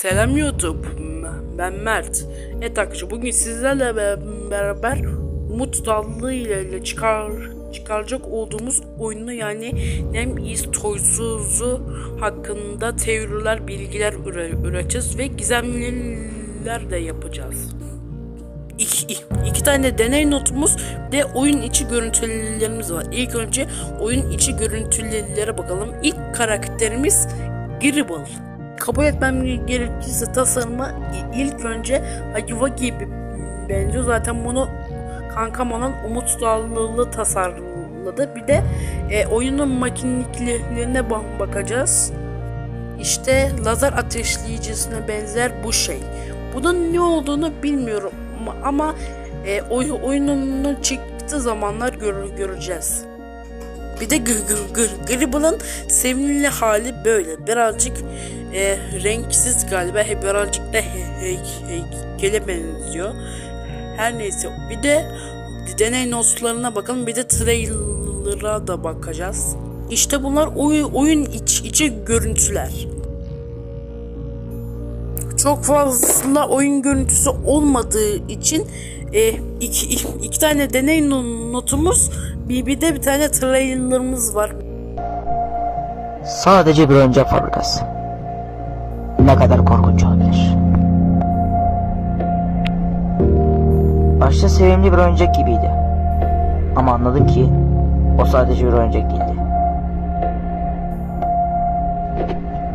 Selam YouTube. Ben Mert. Evet arkadaşlar bugün sizlerle be- beraber Umut Dallı ile çıkar çıkaracak olduğumuz oyunu yani Nem is Toysuz'u hakkında teoriler, bilgiler üre- üreteceğiz ve gizemliler de yapacağız. İki, iki tane deney notumuz ve oyun içi görüntülerimiz var. İlk önce oyun içi görüntülere bakalım. İlk karakterimiz Gribble. Kabul etmem gerekirse tasarımı i- ilk önce Hagiva gibi benziyor. Zaten bunu kankam olan Umut Dallılı tasarladı. Bir de e, oyunun makinliklerine ba- bakacağız. İşte lazer ateşleyicisine benzer bu şey. Bunun ne olduğunu bilmiyorum ama, e, oy, oyunun çıktığı zamanlar gör- göreceğiz. Bir de Gr- Gr- Gr- Gribble'ın sevimli hali böyle. Birazcık e, renksiz galiba. He, birazcık da he, he, heykele benziyor. Her neyse. Bir de deney notlarına bakalım. Bir de trailer'a da bakacağız. İşte bunlar oy, oyun iç, içi görüntüler çok fazla oyun görüntüsü olmadığı için e, iki, iki, iki tane deney no- notumuz bir, bir de bir tane trailerımız var. Sadece bir oyuncak fabrikası. Ne kadar korkunç olabilir. Başta sevimli bir oyuncak gibiydi. Ama anladım ki o sadece bir oyuncak değildi.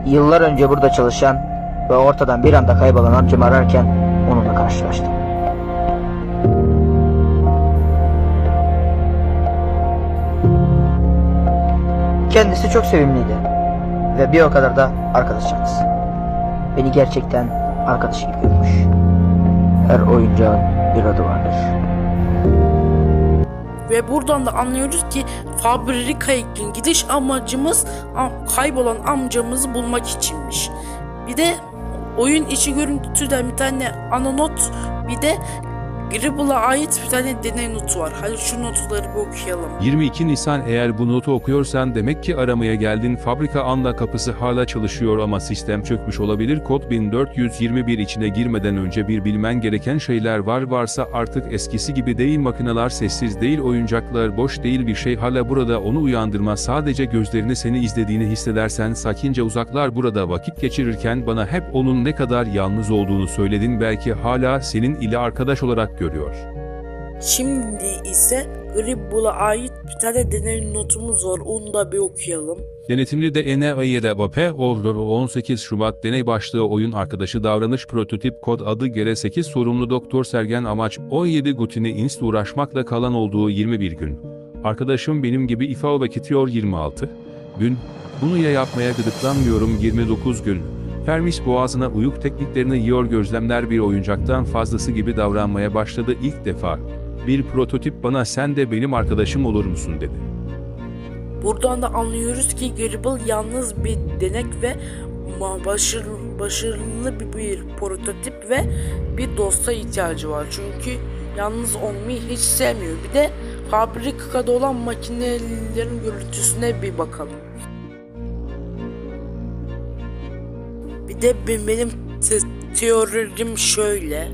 Yıllar önce burada çalışan ve ortadan bir anda kaybolan amcamı ararken onunla karşılaştım. Kendisi çok sevimliydi ve bir o kadar da arkadaşımız. Beni gerçekten arkadaşı gibi görmüş. Her oyuncağın bir adı vardır. Ve buradan da anlıyoruz ki fabrikaya gidiş amacımız am- kaybolan amcamızı bulmak içinmiş. Bir de oyun içi görüntüden bir tane ana not bir de Gribble'a ait bir tane deney notu var. Hadi şu notları bir okuyalım. 22 Nisan eğer bu notu okuyorsan demek ki aramaya geldin. Fabrika anla kapısı hala çalışıyor ama sistem çökmüş olabilir. Kod 1421 içine girmeden önce bir bilmen gereken şeyler var. Varsa artık eskisi gibi değil makineler sessiz değil oyuncaklar boş değil bir şey hala burada onu uyandırma. Sadece gözlerini seni izlediğini hissedersen sakince uzaklar burada vakit geçirirken bana hep onun ne kadar yalnız olduğunu söyledin. Belki hala senin ile arkadaş olarak görüyor. Şimdi ise Gribble'a ait bir tane deney notumuz var. Onu da bir okuyalım. Denetimli de ENAIRBP olur 18 Şubat deney başlığı oyun arkadaşı davranış prototip kod adı GR8 sorumlu Doktor Sergen amaç 17 Gutini inst uğraşmakla kalan olduğu 21 gün. Arkadaşım benim gibi ifa vakitiyor 26 gün. Bunu ya yapmaya gıdıklanmıyorum 29 gün. Fermis boğazına uyuk tekniklerini yiyor gözlemler bir oyuncaktan fazlası gibi davranmaya başladı ilk defa. Bir prototip bana sen de benim arkadaşım olur musun dedi. Buradan da anlıyoruz ki Gribble yalnız bir denek ve ma- başarılı, bir, bir prototip ve bir dosta ihtiyacı var. Çünkü yalnız olmayı hiç sevmiyor. Bir de fabrikada olan makinelerin görüntüsüne bir bakalım. De be- benim te- teorim şöyle.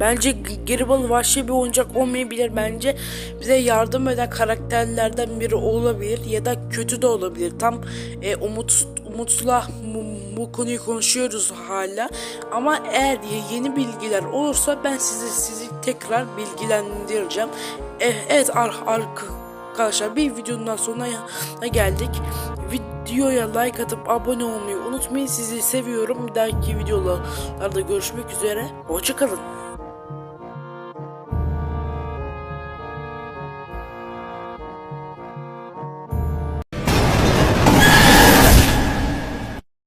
Bence Gribble vahşi bir oyuncak olmayabilir. Bence bize yardım eden karakterlerden biri olabilir ya da kötü de olabilir. Tam e, umut umutla bu, konuyu konuşuyoruz hala. Ama eğer ye- yeni bilgiler olursa ben sizi sizi tekrar bilgilendireceğim. E, evet ar, arkadaşlar bir videonun sonuna geldik. Videoya like atıp abone olmayı unutmayın. Sizi seviyorum. Bir dahaki videolarda görüşmek üzere. Hoşçakalın.